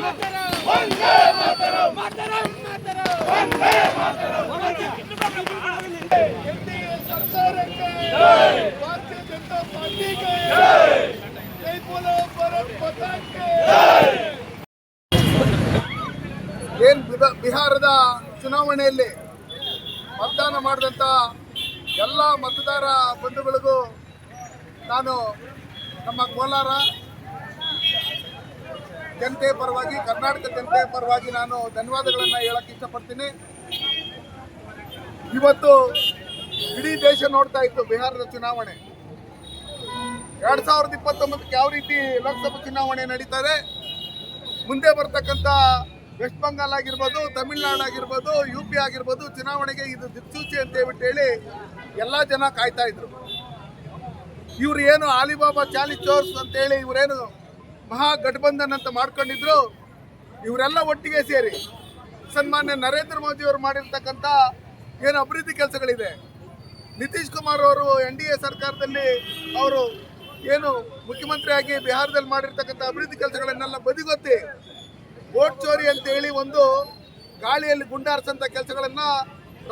ಮಾತರಂ ಮಾತರಂ ಮಾತರಂ ಬಿಹಾರದ ಚುನಾವಣೆಯಲ್ಲಿ ಮತದಾನ ಮಾಡಿದಂಥ ಎಲ್ಲ ಮತದಾರ ಬಂಧುಗಳಿಗೂ ನಾನು ನಮ್ಮ ಕೋಲಾರ ಜನತೆ ಪರವಾಗಿ, ಕರ್ನಾಟಕ ಜನತೆ ಪರವಾಗಿ ನಾನು ಧನ್ಯವಾದಗಳನ್ನು ಹೇಳಕ್ಕೆ ಇಷ್ಟಪಡ್ತೀನಿ. ಇವತ್ತು ಇಡೀ ದೇಶ ನೋಡ್ತಾ ಇತ್ತು ಬಿಹಾರದ ಚುನಾವಣೆ. ಎರಡ್ ಸಾವಿರದ ಇಪ್ಪತ್ತೊಂಬತ್ತಕ್ಕೆ ಯಾವ ರೀತಿ ಲೋಕಸಭಾ ಚುನಾವಣೆ ನಡೀತಾರೆ ಮುಂದೆ ಬರ್ತಕ್ಕಂಥ ವೆಸ್ಟ್ ಬಂಗಾಲ್ ಆಗಿರ್ಬೋದು, ತಮಿಳ್ನಾಡು ಆಗಿರ್ಬೋದು, ಯು ಪಿ ಆಗಿರ್ಬೋದು, ಚುನಾವಣೆಗೆ ಇದು ದಿಕ್ಸೂಚಿ ಅಂತ ಹೇಳ್ಬಿಟ್ಟು ಹೇಳಿ ಎಲ್ಲ ಜನ ಕಾಯ್ತಾ ಇದ್ರು. ಇವ್ರು ಏನು ಆಲಿಬಾಬಾ ಚಾಲಿ ಚೋರ್ಸ್ ಅಂತೇಳಿ ಇವರೇನು ಮಹಾ ಗಠಬಂಧನ್ ಅಂತ ಮಾಡ್ಕೊಂಡಿದ್ರು. ಇವರೆಲ್ಲ ಒಟ್ಟಿಗೆ ಸೇರಿ ಸನ್ಮಾನ್ಯ ನರೇಂದ್ರ ಮೋದಿ ಅವರು ಮಾಡಿರ್ತಕ್ಕಂಥ ಏನು ಅಭಿವೃದ್ಧಿ ಕೆಲಸಗಳಿದೆ. ನಿತೀಶ್ ಕುಮಾರ್ ಅವರು ಎನ್ ಡಿ ಎ ಸರ್ಕಾರದಲ್ಲಿ ಅವರು ಏನು ಮುಖ್ಯಮಂತ್ರಿಯಾಗಿ ಬಿಹಾರದಲ್ಲಿ ಮಾಡಿರ್ತಕ್ಕಂಥ ಅಭಿವೃದ್ಧಿ ಕೆಲಸಗಳನ್ನೆಲ್ಲ ಬದಿಗೊತ್ತಿ ವೋಟ್ ಚೋರಿ ಅಂತ ಹೇಳಿ ಒಂದು ಗಾಳಿಯಲ್ಲಿ ಗುಂಡಾರಿಸಂತ ಕೆಲಸಗಳನ್ನ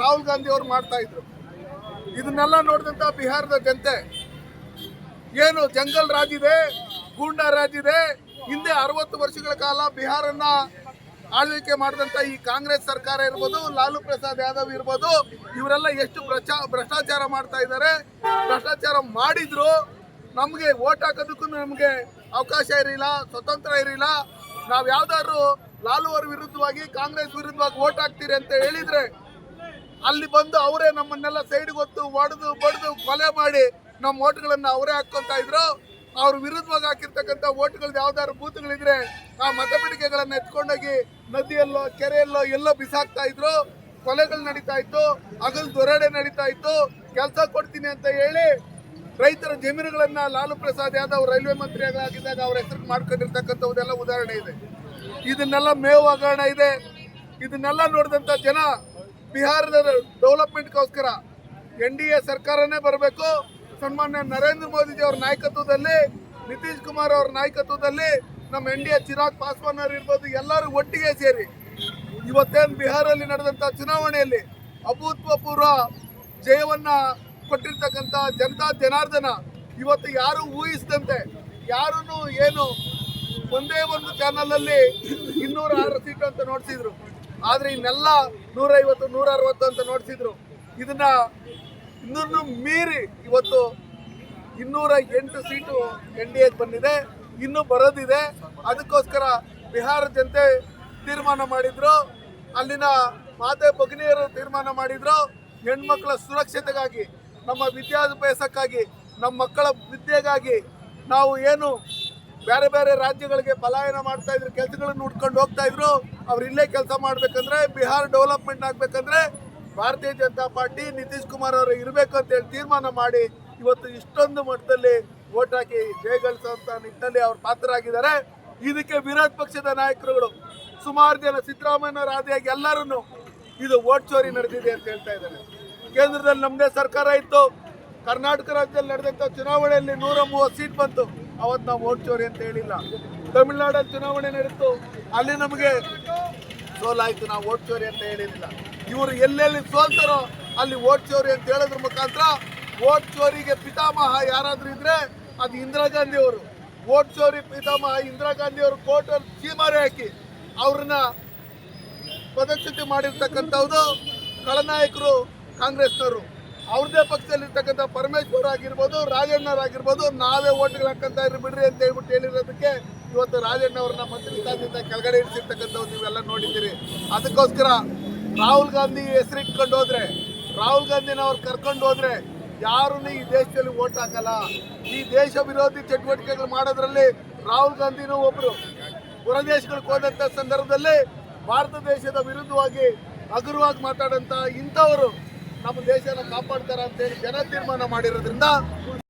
ರಾಹುಲ್ ಗಾಂಧಿ ಅವರು ಮಾಡ್ತಾ ಇದ್ರು. ಇದನ್ನೆಲ್ಲ ನೋಡಿದಂತ ಬಿಹಾರದ ಜನತೆ, ಏನು ಜಂಗಲ್ ರಾಜ್ ಇದೆ, ಗೂಂಡಾ ರಾಜ್ ಇದೆ, ಹಿಂದೆ ಅರವತ್ತು ವರ್ಷಗಳ ಕಾಲ ಬಿಹಾರನ್ನ ಆಳ್ವಿಕೆ ಮಾಡಿದಂತ ಈ ಕಾಂಗ್ರೆಸ್ ಸರ್ಕಾರ ಇರ್ಬೋದು, ಲಾಲು ಪ್ರಸಾದ್ ಯಾದವ್ ಇರ್ಬೋದು, ಇವರೆಲ್ಲ ಎಷ್ಟು ಭ್ರಷ್ಟಾ ಭ್ರಷ್ಟಾಚಾರ ಮಾಡ್ತಾ ಇದ್ದಾರೆ, ಭ್ರಷ್ಟಾಚಾರ ಮಾಡಿದ್ರು, ನಮಗೆ ಓಟ್ ಹಾಕೋದಕ್ಕೂ ನಮಗೆ ಅವಕಾಶ ಇರಲಿಲ್ಲ, ಸ್ವತಂತ್ರ ಇರಲಿಲ್ಲ ನಾವು ಯಾವ್ದಾದ್ರು ಲಾಲು ಅವ್ರ ವಿರುದ್ಧವಾಗಿ, ಕಾಂಗ್ರೆಸ್ ವಿರುದ್ಧವಾಗಿ ಓಟ್ ಹಾಕ್ತೀರಿ ಅಂತ ಹೇಳಿದ್ರೆ ಅಲ್ಲಿ ಬಂದು ಅವರೇ ನಮ್ಮನ್ನೆಲ್ಲ ಸೈಡ್ ಗೊತ್ತು, ಒಡೆದು, ಬಡ್ದು, ಕೊಲೆ ಮಾಡಿ ನಮ್ಮ ಓಟ್ಗಳನ್ನ ಅವರೇ ಹಾಕೊಂತ ಇದ್ರು. ಅವ್ರ ವಿರುದ್ಧವಾಗಿ ಹಾಕಿರ್ತಕ್ಕಂಥ ಓಟ್ಗಳದ್ದು ಯಾವ್ದಾದ್ರು ಬೂತ್ಗಳಿದ್ರೆ ಆ ಮತಪೆಟ್ಟಿಗೆಗಳನ್ನ ಎತ್ಕೊಂಡೋಗಿ ನದಿಯಲ್ಲೋ, ಕೆರೆಯಲ್ಲೋ, ಎಲ್ಲೋ ಬಿಸಾಕ್ತಾ ಇದ್ರು. ಕೊಲೆಗಳು ನಡೀತಾ ಇತ್ತು, ಹಗಲು ದೊರಡೆ ನಡೀತಾ ಇತ್ತು. ಕೆಲಸ ಕೊಡ್ತೀನಿ ಅಂತ ಹೇಳಿ ರೈತರ ಜಮೀನುಗಳನ್ನ ಲಾಲು ಪ್ರಸಾದ್ ಯಾದವ್ ರೈಲ್ವೆ ಮಂತ್ರಿ ಆಗಿದ್ದಾಗ ಅವ್ರ ಹೆಸರು ಮಾಡ್ಕೊಂಡಿರ್ತಕ್ಕಂಥದ್ದೆಲ್ಲ ಉದಾಹರಣೆ ಇದೆ. ಇದನ್ನೆಲ್ಲ ಮೇವು ಹಗರಣ ಇದೆ. ಇದನ್ನೆಲ್ಲ ನೋಡಿದಂತ ಜನ ಬಿಹಾರದ ಡೆವಲಪ್ಮೆಂಟ್ಗೋಸ್ಕರ ಎನ್ ಡಿ ಎ ಸರ್ಕಾರನೇ ಬರಬೇಕು. ಸನ್ಮಾನ್ಯ ನರೇಂದ್ರ ಮೋದಿಜಿ ಅವರ ನಾಯಕತ್ವದಲ್ಲಿ, ನಿತೀಶ್ ಕುಮಾರ್ ಅವರ ನಾಯಕತ್ವದಲ್ಲಿ ನಮ್ಮ N D A Chirag Paswan ಅವರು ಇರ್ಬೋದು, ಎಲ್ಲರೂ ಒಟ್ಟಿಗೆ ಸೇರಿ ಇವತ್ತೇನು ಬಿಹಾರಲ್ಲಿ ನಡೆದಂಥ ಚುನಾವಣೆಯಲ್ಲಿ ಅಭೂತಪೂರ್ವ ಜಯವನ್ನ ಕೊಟ್ಟಿರ್ತಕ್ಕಂಥ ಜನತಾ ಜನಾರ್ದನ ಇವತ್ತು ಯಾರು ಊಹಿಸಿದಂತೆ ಯಾರೂ ಏನು ಒಂದೇ ಒಂದು ಚಾನಲಲ್ಲಿ ಇನ್ನೂರ ಆರು ಸೀಟು ಅಂತ ನೋಡ್ತಿದ್ರು ಆದರೆ ಇನ್ನೆಲ್ಲ ನೂರೈವತ್ತು ನೂರ ಅರವತ್ತು ಅಂತ ನೋಡ್ಸಿದ್ರು. ಇದನ್ನ ಇನ್ನೂ ಮೀರಿ ಇವತ್ತು ಇನ್ನೂರ ಎಂಟು ಸೀಟು ಎನ್ ಡಿ ಎಗೆ ಬಂದಿದೆ. ಇನ್ನೂ ಬರೋದಿದೆ. ಅದಕ್ಕೋಸ್ಕರ ಬಿಹಾರ ಜನತೆ ತೀರ್ಮಾನ ಮಾಡಿದ್ರು. ಅಲ್ಲಿನ ಮಾತೆ ಬಗ್ನಿಯರು ತೀರ್ಮಾನ ಮಾಡಿದ್ರು. ಹೆಣ್ಮಕ್ಳ ಸುರಕ್ಷತೆಗಾಗಿ. ನಮ್ಮ ವಿದ್ಯಾಭ್ಯಾಸಕ್ಕಾಗಿ, ನಮ್ಮ ಮಕ್ಕಳ ವಿದ್ಯೆಗಾಗಿ ನಾವು ಏನು ಬೇರೆ ಬೇರೆ ರಾಜ್ಯಗಳಿಗೆ ಪಲಾಯನ ಮಾಡ್ತಾ ಇದ್ರು, ಕೆಲಸಗಳನ್ನು ಹುಡ್ಕೊಂಡು ಹೋಗ್ತಾ ಇದ್ರು, ಅವ್ರು ಇಲ್ಲೇ ಕೆಲಸ ಮಾಡ್ಬೇಕಂದ್ರೆ, ಬಿಹಾರ್ ಡೆವಲಪ್ಮೆಂಟ್ ಆಗ್ಬೇಕಂದ್ರೆ ಭಾರತೀಯ ಜನತಾ ಪಾರ್ಟಿ ನಿತೀಶ್ ಕುಮಾರ್ ಅವರು ಇರಬೇಕು ಅಂತ ಹೇಳಿ ತೀರ್ಮಾನ ಮಾಡಿ ಇವತ್ತು ಇಷ್ಟೊಂದು ಮಟ್ಟದಲ್ಲಿ ಓಟ್ ಹಾಕಿ ಜಯಗಳಿಸುವಂತ ನಿಟ್ಟಿನಲ್ಲಿ ಅವ್ರು ಪಾತ್ರರಾಗಿದ್ದಾರೆ. ಇದಕ್ಕೆ ವಿರೋಧ ಪಕ್ಷದ ನಾಯಕರುಗಳು ಸುಮಾರು ಜನ ಸಿದ್ದರಾಮಯ್ಯನವರ ಆದಿಯಾಗಿ ಎಲ್ಲರೂ ಇದು ಓಟ್ ಚೋರಿ ನಡೆದಿದೆ ಅಂತ ಹೇಳ್ತಾ ಇದ್ದಾರೆ. ಕೇಂದ್ರದಲ್ಲಿ ನಮ್ಮದೇ ಸರ್ಕಾರ ಇತ್ತು. ಕರ್ನಾಟಕ ರಾಜ್ಯದಲ್ಲಿ ನಡೆದಂಥ ಚುನಾವಣೆಯಲ್ಲಿ ನೂರ ಮೂವತ್ತು ಸೀಟ್ ಬಂತು. ಅವತ್ತು ನಾವು ಓಟ್ ಚೋರಿ ಅಂತ ಹೇಳಿಲ್ಲ. ತಮಿಳುನಾಡಲ್ಲಿ ಚುನಾವಣೆ ನಡೀತು. ಅಲ್ಲಿ ನಮಗೆ ಸೋಲಾಯಿತು. ನಾವು ಓಟ್ ಚೋರಿ ಅಂತ ಹೇಳಿರಲಿಲ್ಲ ಇವರು ಎಲ್ಲೆಲ್ಲಿ ಸೋಲ್ತಾರೋ ಅಲ್ಲಿ ಓಟ್ ಚೋರಿ ಅಂತ ಹೇಳೋದ್ರ ಮುಖಾಂತರ ಓಟ್ ಚೋರಿಗೆ ಪಿತಾಮಹ ಯಾರಾದರೂ ಇದ್ರೆ ಅದು ಇಂದಿರಾ ಗಾಂಧಿ ಅವರು. ಓಟ್ ಚೋರಿ ಪಿತಾಮಹ ಇಂದಿರಾ ಗಾಂಧಿ ಅವರು ಕೋರ್ಟಲ್ಲಿ ಚೀಮಾರಿ ಹಾಕಿ ಅವ್ರನ್ನ ಪದಚ್ಯುತಿ ಮಾಡಿರ್ತಕ್ಕಂಥವ್ರು ಖಳನಾಯಕರು ಕಾಂಗ್ರೆಸ್ನವರು. ಅವ್ರದೇ ಪಕ್ಷದಲ್ಲಿರ್ತಕ್ಕಂಥ ಪರಮೇಶ್ವರ್ ಆಗಿರ್ಬೋದು ರಾಜಣ್ಣವರಾಗಿರ್ಬೋದು ನಾವೇ ಓಟ್ಗಳು ಹಾಕಂತ ಇರು ಬಿಡ್ರಿ ಅಂತ ಹೇಳ್ಬಿಟ್ಟು ಹೇಳಿರೋದಕ್ಕೆ ಇವತ್ತು ರಾಜಣ್ಣ ಅವ್ರನ್ನ ಮಂತ್ರಿ ಸ್ಥಾನದಿಂದ ಕೆಳಗಡೆ ಇರಿಸಿರ್ತಕ್ಕಂಥವ್ರು ನೀವೆಲ್ಲ ನೋಡಿದ್ದೀರಿ. ಅದಕ್ಕೋಸ್ಕರ ರಾಹುಲ್ ಗಾಂಧಿ ಹೆಸರಿಟ್ಕೊಂಡು ಹೋದ್ರೆ, ರಾಹುಲ್ ಗಾಂಧಿನವ್ರು ಕರ್ಕೊಂಡು ಹೋದ್ರೆ ಈ ದೇಶದಲ್ಲಿ ಓಟ್ ಹಾಕಲ್ಲ. ಈ ದೇಶ ವಿರೋಧಿ ಚಟುವಟಿಕೆಗಳು ಮಾಡೋದ್ರಲ್ಲಿ ರಾಹುಲ್ ಗಾಂಧಿನೂ ಒಬ್ರು. ಹೊರದೇಶಗಳಿಗೆ ಹೋದಂಥ ಸಂದರ್ಭದಲ್ಲಿ ಭಾರತ ದೇಶದ ವಿರುದ್ಧವಾಗಿ ಹಗುರವಾಗಿ ಮಾತಾಡಂತ ಇಂಥವರು ನಮ್ಮ ದೇಶನ ಕಾಪಾಡ್ತಾರ ಅಂತೇಳಿ ಜನ ತೀರ್ಮಾನ ಮಾಡಿರೋದ್ರಿಂದ